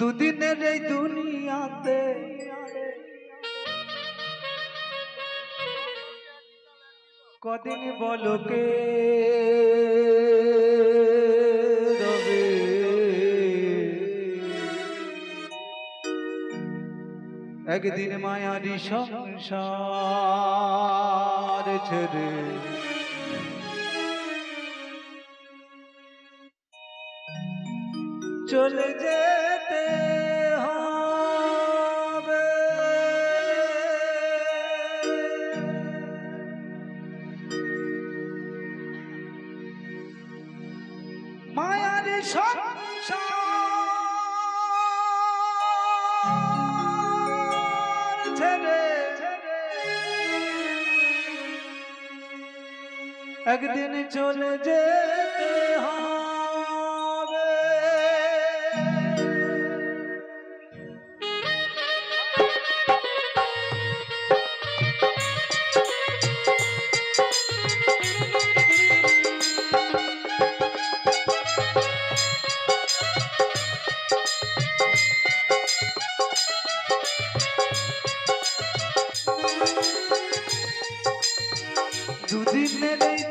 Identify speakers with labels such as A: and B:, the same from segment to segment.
A: দুদিনের এই দুনিয়াতে। কদিন বলো কে? রবে। একদিন মায়ারি সংসার ছেড়ে চলে যেতে সংসার ছেড়ে। একদিন চলে যেতে হবে দুদিনের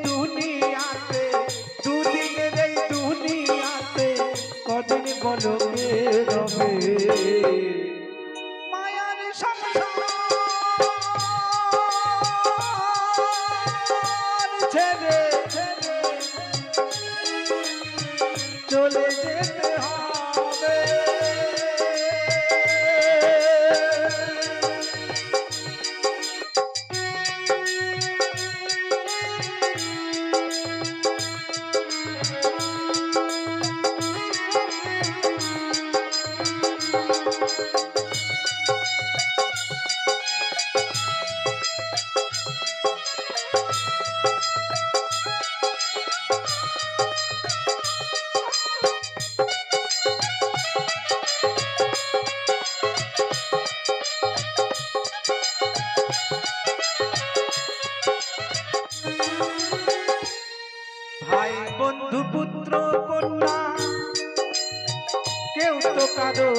A: তো কারও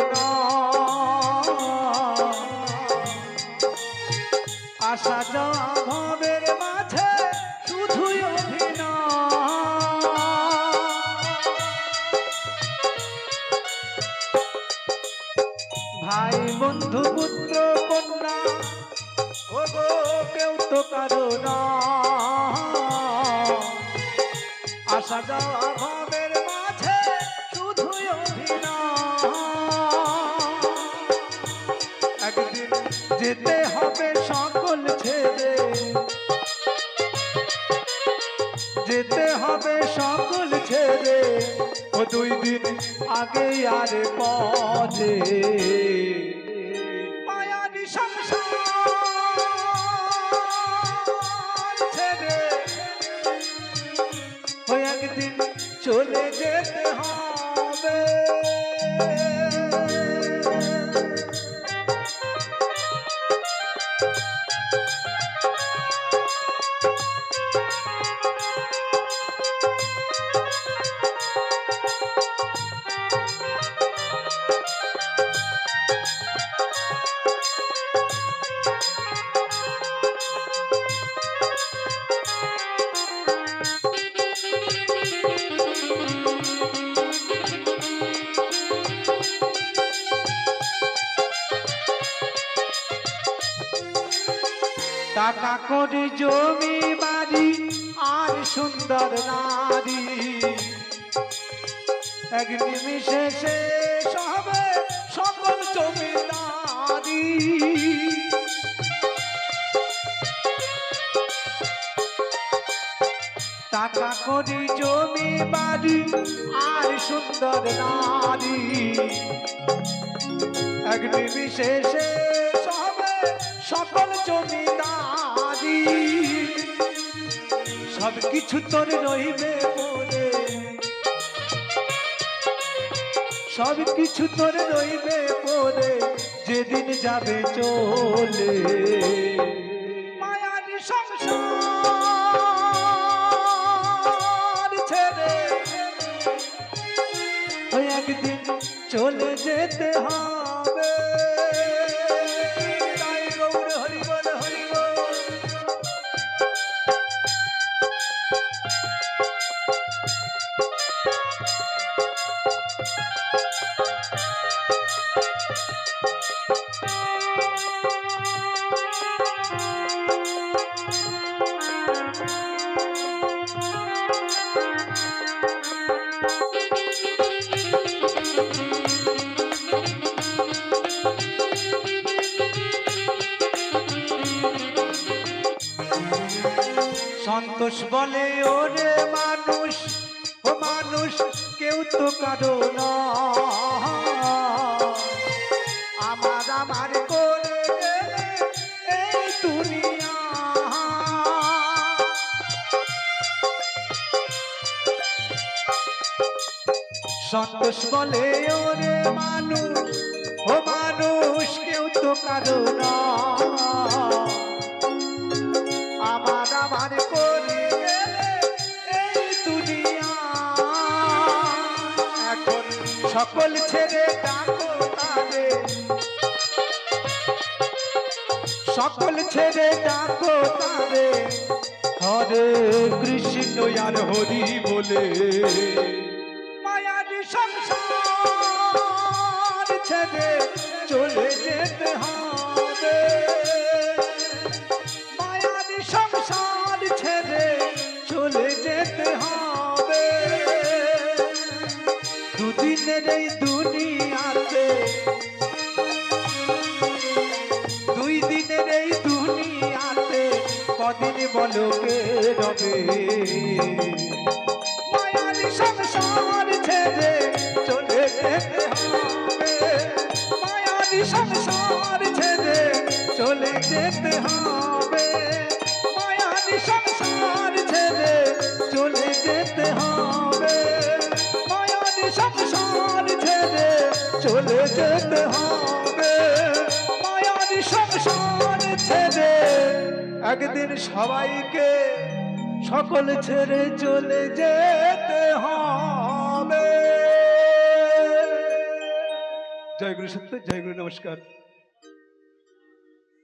A: আশা যাওয়া ভাবের মাঝে শুধুই ভাই, বন্ধু, পুত্র, কন্যা ও গো কেউ তো কারও না। আসা যাওয়া আগে আর পথে। মায়ারি একদিন চলে যেতে হবে টাকা করে জমি, বাড়ি আর সুন্দর নারী। এক নিমিষে শেষ হবে সকল জমিদারি। টাকা করি জমি, বাড়ি আর সুন্দর নারী। এক নিমিষে শেষ হবে সকল জমিদারি। সব কিছু তোর রইবে পরে সব কিছু তোর রইবে পরে যেদিন যাবে চলে। সংসার ছেড়ে একদিন চলে যেতে সন্তোষ বলে, ওরে মানুষ, ও মানুষ, কেউ তো কারও না আমার আমার করে এই দুনিয়া। সন্তোষ বলে, ওরে মানুষ, ও মানুষ, কেউ তো কারও না আমার আমার করে সকল ছেড়ে ডাকো তারে সকল ছেড়ে ডাকো তারে হরে কৃষ্ণ আর হরি বলে। মায়ারি সংসার ছেড়ে চলে যেতে হবে কদিন বলো কে রবে মায়ারি সংসার ছেড়ে চলে যেতে হবে। মায়ারি সংসার ছেড়ে চলে যেতে হবে। মায়ারি সংসার ছেড়ে চলে যেতে হবে। মায়ারি সংসার ছেড়ে চলে যেতে হবে। একদিন সবাইকে সকল ছেড়ে চলে যেতে হবে। জয় গুরু সত্য জয় গুরু নমস্কার।